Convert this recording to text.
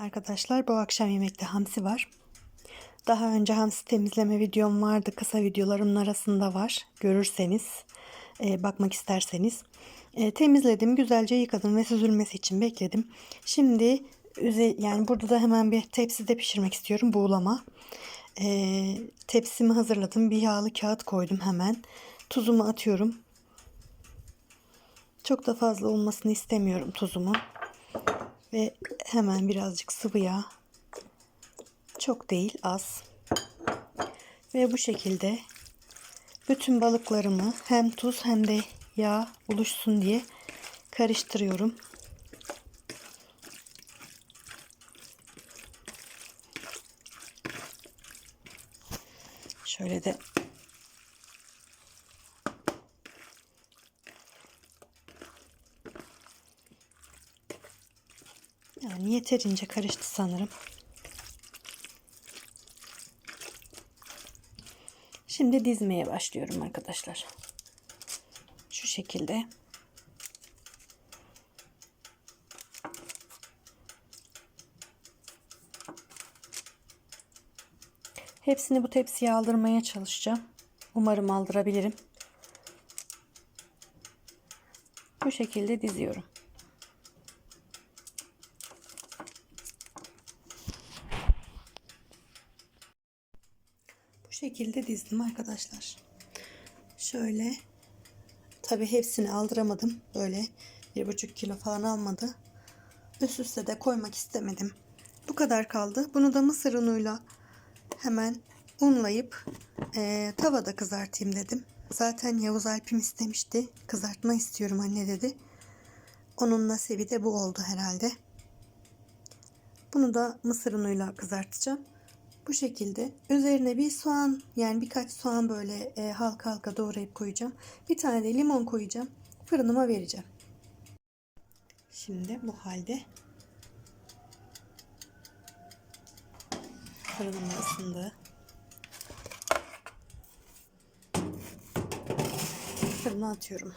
Arkadaşlar bu akşam yemekte hamsi var. Daha önce hamsi temizleme videom vardı. Kısa videolarımın arasında var. Görürseniz, e, bakmak isterseniz. E, temizledim, güzelce yıkadım ve süzülmesi için bekledim. Şimdi yani burada da hemen bir tepside pişirmek istiyorum buğulama. E, tepsimi hazırladım. Bir yağlı kağıt koydum hemen. Tuzumu atıyorum. Çok da fazla olmasını istemiyorum tuzumu. Ve hemen birazcık sıvı yağ. Çok değil az. Ve bu şekilde bütün balıklarımı hem tuz hem de yağ buluşsun diye karıştırıyorum. Şöyle de Yani yeterince karıştı sanırım. Şimdi dizmeye başlıyorum arkadaşlar. Şu şekilde. Hepsini bu tepsiye aldırmaya çalışacağım. Umarım aldırabilirim. Bu şekilde diziyorum. Şekilde dizdim arkadaşlar. Şöyle tabi hepsini aldıramadım. Böyle bir buçuk kilo falan almadı. Üst üste de koymak istemedim. Bu kadar kaldı. Bunu da mısır unuyla hemen unlayıp e, tavada kızartayım dedim. Zaten Yavuz Alp'im istemişti. Kızartma istiyorum anne dedi. Onun nasibi de bu oldu herhalde. Bunu da mısır unuyla kızartacağım. Bu şekilde üzerine bir soğan yani birkaç soğan böyle e, halka halka doğrayıp koyacağım. Bir tane de limon koyacağım. Fırınıma vereceğim. Şimdi bu halde fırınım ısındı. Fırına atıyorum.